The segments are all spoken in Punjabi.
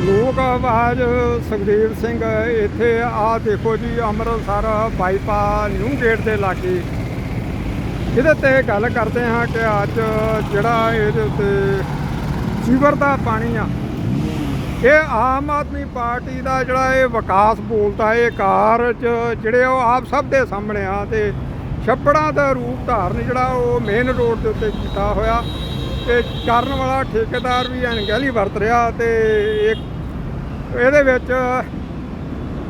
ਲੋਕ ਆਵਾਜ਼ ਸੁਖਦੇਵ ਸਿੰਘ, ਇੱਥੇ ਆ ਦੇਖੋ ਜੀ, ਅੰਮ੍ਰਿਤਸਰ ਬਾਈਪਾ ਨਿਊ ਗੇਟ ਦੇ ਲਾਗੇ। ਇਹਦੇ ਤੇ ਗੱਲ ਕਰਦੇ ਹਾਂ ਕਿ ਅੱਜ ਜਿਹੜਾ ਇਹਦੇ ਉੱਤੇ ਸੀਵਰ ਦਾ ਪਾਣੀ ਆ, ਇਹ ਆਮ ਆਦਮੀ ਪਾਰਟੀ ਦਾ ਜਿਹੜਾ ਇਹ ਵਿਕਾਸ ਬੋਲਦਾ, ਇਹ ਕਾਰਜ ਜਿਹੜੇ ਉਹ ਆਪ ਸਭ ਦੇ ਸਾਹਮਣੇ ਆ ਤੇ ਛੱਪੜਾਂ ਦਾ ਰੂਪ ਧਾਰਨ ਜਿਹੜਾ ਉਹ ਮੇਨ ਰੋਡ ਦੇ ਉੱਤੇ ਕੀਤਾ ਹੋਇਆ। ਤੇ ਕਰਨ ਵਾਲਾ ਠੇਕੇਦਾਰ ਵੀ ਅਣਗਹਿਲੀ ਵਰਤ ਰਿਹਾ ਤੇ ਇੱਕ ਇਹਦੇ ਵਿੱਚ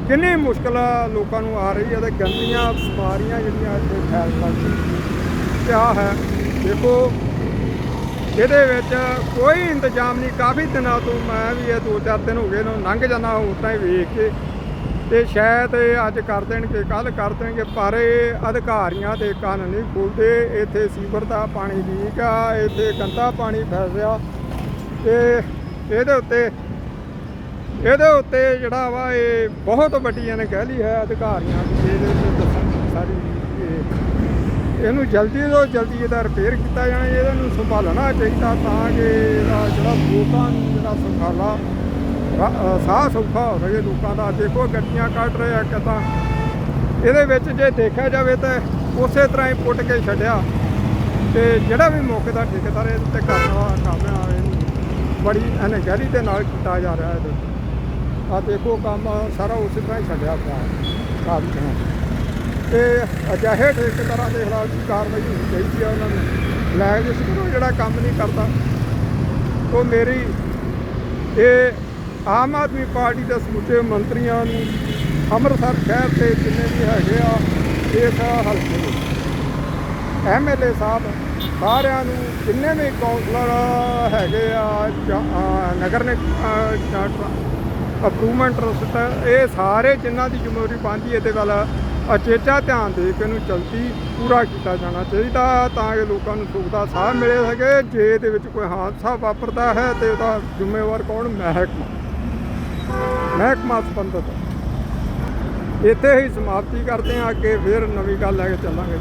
ਕਿੰਨੀ ਮੁਸ਼ਕਲ ਲੋਕਾਂ ਨੂੰ ਆ ਰਹੀ ਹੈ ਤੇ ਗੰਦੀਆਂ ਬਿਮਾਰੀਆਂ ਜਿਹੜੀਆਂ ਇੱਥੇ ਫੈਲ ਸਕਦੀਆਂ। ਕਿਆ ਹੈ, ਦੇਖੋ, ਇਹਦੇ ਵਿੱਚ ਕੋਈ ਇੰਤਜ਼ਾਮ ਨਹੀਂ। ਕਾਫੀ ਦਿਨਾਂ ਤੋਂ ਮੈਂ ਵੀ ਇਹ ਦੋ ਚਾਰ ਦਿਨ ਹੋ ਗਏ ਨੂੰ ਲੰਘ ਜਾਣਾ ਉਤਾਂ ਹੀ ਵੇਖ ਕੇ ਤੇ ਸ਼ਾਇਦ ਇਹ ਅੱਜ ਕਰ ਦੇਣਗੇ ਕੱਲ ਕਰ ਦੇਣਗੇ, ਪਰ ਇਹ ਅਧਿਕਾਰੀਆਂ ਦੇ ਕੰਨ ਨਹੀਂ ਖੁੱਲਦੇ। ਇੱਥੇ ਸੀਵਰ ਦਾ ਪਾਣੀ ਲੀਕ ਆ, ਇੱਥੇ ਗੰਦਾ ਪਾਣੀ ਫੈਸਿਆ ਤੇ ਇਹਦੇ ਉੱਤੇ ਇਹਦੇ ਉੱਤੇ ਜਿਹੜਾ ਵਾ ਇਹ ਬਹੁਤ ਵੱਡੀ ਲਈ ਹੈ ਅਧਿਕਾਰੀਆਂ ਦੀ ਇਹਦੇ ਉੱਤੇ ਦੱਸਣ ਦੀ ਸਾਰੀ ਇਹਨੂੰ ਜਲਦੀ ਤੋਂ ਜਲਦੀ ਇਹਦਾ ਰਿਪੇਅਰ ਕੀਤਾ ਜਾਣਾ, ਇਹਦਾ ਨੂੰ ਸੰਭਾਲਣਾ ਚਾਹੀਦਾ ਤਾਂ ਕਿ ਇਹਦਾ ਜਿਹੜਾ ਲੋਕਾਂ ਨੂੰ ਜਿਹੜਾ ਸੰਭਾਲਾ ਸਾਹ ਸੌਖਾ ਹੋ ਸਕੇ ਲੋਕਾਂ ਦਾ। ਦੇਖੋ ਗੱਡੀਆਂ ਕੱਢ ਰਹੇ ਆ ਕਿਤਾ ਇਹਦੇ ਵਿੱਚ ਜੇ ਦੇਖਿਆ ਜਾਵੇ ਤਾਂ ਉਸੇ ਤਰ੍ਹਾਂ ਹੀ ਪੁੱਟ ਕੇ ਛੱਡਿਆ। ਤੇ ਜਿਹੜਾ ਵੀ ਮੌਕੇ ਦਾ ਠੇਕੇਦਾਰ ਇਹਦੇ ਤੇ ਕਰਨ ਵਾਲਾ ਕੰਮ ਆ, ਇਹਨੂੰ ਬੜੀ ਅਣਗਹਿਲੀ ਦੇ ਨਾਲ ਕੀਤਾ ਜਾ ਰਿਹਾ ਇਹਦੇ ਆ ਦੇਖੋ, ਕੰਮ ਸਾਰਾ ਉਸੇ ਤਰ੍ਹਾਂ ਹੀ ਛੱਡਿਆ ਪਿਆ ਕਾਫੀ ਤੇ। ਅਜਿਹੇ ਠੇਕੇਦਾਰਾਂ ਦੇ ਖਿਲਾਫ ਵੀ ਕਾਰਵਾਈ ਹੋਣੀ ਚਾਹੀਦੀ ਆ ਉਹਨਾਂ ਨੂੰ। ਲੈ ਜਿਸ ਨੂੰ ਜਿਹੜਾ ਕੰਮ ਨਹੀਂ ਕਰਦਾ, ਉਹ ਮੇਰੀ ਇਹ ਆਮ ਆਦਮੀ ਪਾਰਟੀ ਦੇ ਸਮੁੱਚੇ ਮੰਤਰੀਆਂ ਨੂੰ ਅੰਮ੍ਰਿਤਸਰ ਸ਼ਹਿਰ ਦੇ ਜਿੰਨੇ ਵੀ ਹੈਗੇ ਆ ਇਸ ਹਲਕੇ ਦੇ ਐਮਐਲਏ ਸਾਹਿਬ ਸਾਰਿਆਂ ਨੂੰ ਜਿੰਨੇ ਵੀ ਕਾਉਂਸਲਰ ਹੈਗੇ ਆ ਜਾਂ, ਨਗਰ ਨੇ ਅਪਰੂਵਮੈਂਟ ਟਰਸਟ ਇਹ ਸਾਰੇ ਜਿਨ੍ਹਾਂ ਦੀ ਜ਼ਿੰਮੇਵਾਰੀ ਬਣਦੀ ਇਹਦੇ ਵੱਲ ਅਚੇਚਾ ਧਿਆਨ ਦੇ ਕੇ ਇਹਨੂੰ ਜਲਦੀ ਪੂਰਾ ਕੀਤਾ ਜਾਣਾ ਚਾਹੀਦਾ ਤਾਂ ਕਿ ਲੋਕਾਂ ਨੂੰ ਸੁੱਖ ਦਾ ਸਾਹ ਮਿਲੇ ਸਕੇ ਜੇ ਇਹਦੇ ਵਿੱਚ ਕੋਈ ਹਾਦਸਾ ਵਾਪਰਦਾ ਹੈ ਤੇ ਉਹਦਾ ਜ਼ਿੰਮੇਵਾਰ ਕੌਣ? ਮਹਿਕਮਾ। ਮਹਿਕਮਾ ਸੰਬੰਧਤ। ਇੱਥੇ ਹੀ ਸਮਾਪਤੀ ਕਰਦੇ ਹਾਂ ਅੱਗੇ ਫਿਰ ਨਵੀਂ ਗੱਲ ਲੈ ਕੇ ਚੱਲਾਂਗੇ।